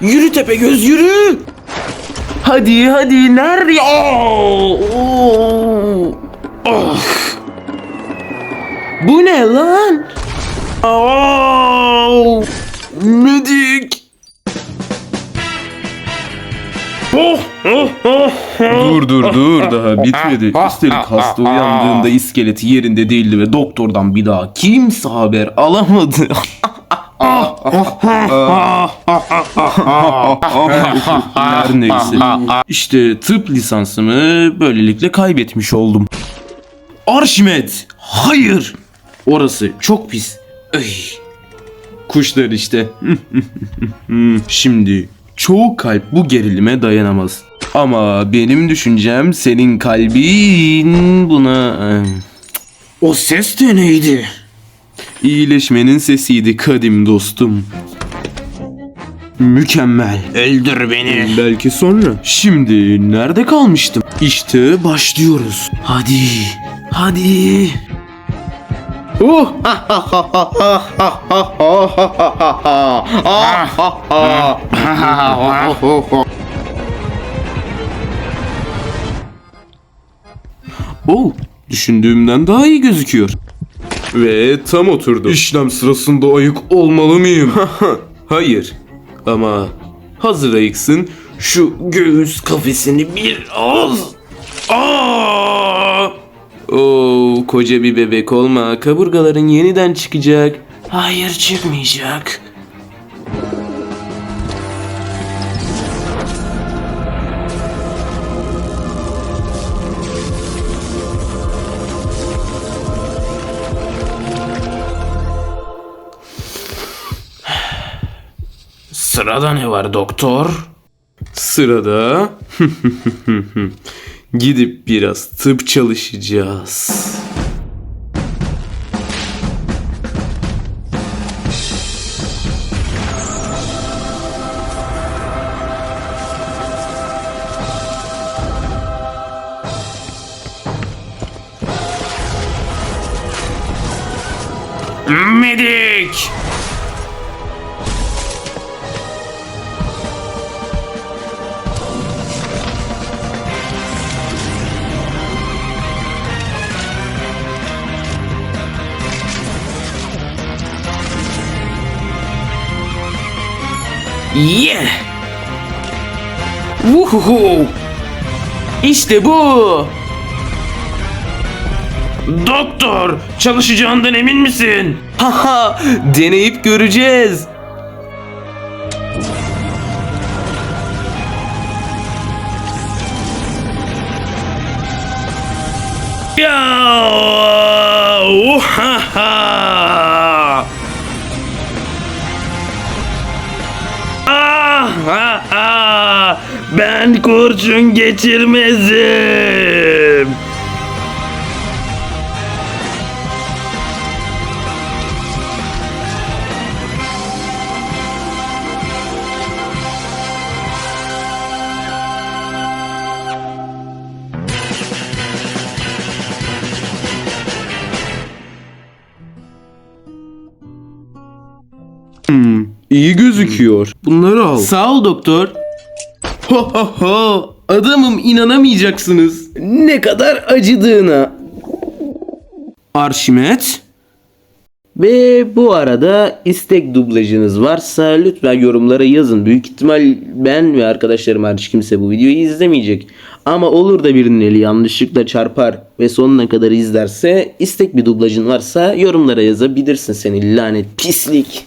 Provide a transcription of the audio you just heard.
Yürü Tepegöz yürü. Hadi hadi nerede? Oo. Ah. Bu ne lan? Medik. Oh, oh, oh, oh. Dur dur dur daha bitmedi. Üstelik hasta uyandığında iskeleti yerinde değildi ve doktordan bir daha kimse haber alamadı. Her neyse. İşte tıp lisansımı böylelikle kaybetmiş oldum. Arşimet! Hayır! Orası çok pis. Ay. Kuşlar işte. Şimdi çoğu kalp bu gerilime dayanamaz. Ama benim düşüncem senin kalbin buna... O ses de neydi? İyileşmenin sesiydi kadim dostum. Mükemmel. Öldür beni. Belki sonra. Şimdi nerede kalmıştım? İşte başlıyoruz. Hadi. Hadi. Oh. Oh, düşündüğümden daha iyi gözüküyor. Ve tam oturdu. İşlem sırasında ayık olmalı mıyım? Hayır. Ama hazır ayıksın şu göğüs kafesini bir az. Aa! Oo, koca bir bebek olma. Kaburgaların yeniden çıkacak. Hayır çıkmayacak. Sırada ne var doktor? Sırada gidip biraz tıp çalışacağız. Medik! Yeah! Vuhuhu! İşte bu! Doktor, çalışacağından emin misin? Haha deneyip göreceğiz. Ya! Uhaha! Ben kurşun geçirmezim. İyi gözüküyor. Bunları al. Sağ ol doktor. Ha ha ha. Adamım inanamayacaksınız. Ne kadar acıdığına. Arşimet. Ve bu arada istek dublajınız varsa lütfen yorumlara yazın. Büyük ihtimal ben ve arkadaşlarım hariç kimse bu videoyu izlemeyecek. Ama olur da birinin eli yanlışlıkla çarpar ve sonuna kadar izlerse istek bir dublajın varsa yorumlara yazabilirsin seni lanet pislik.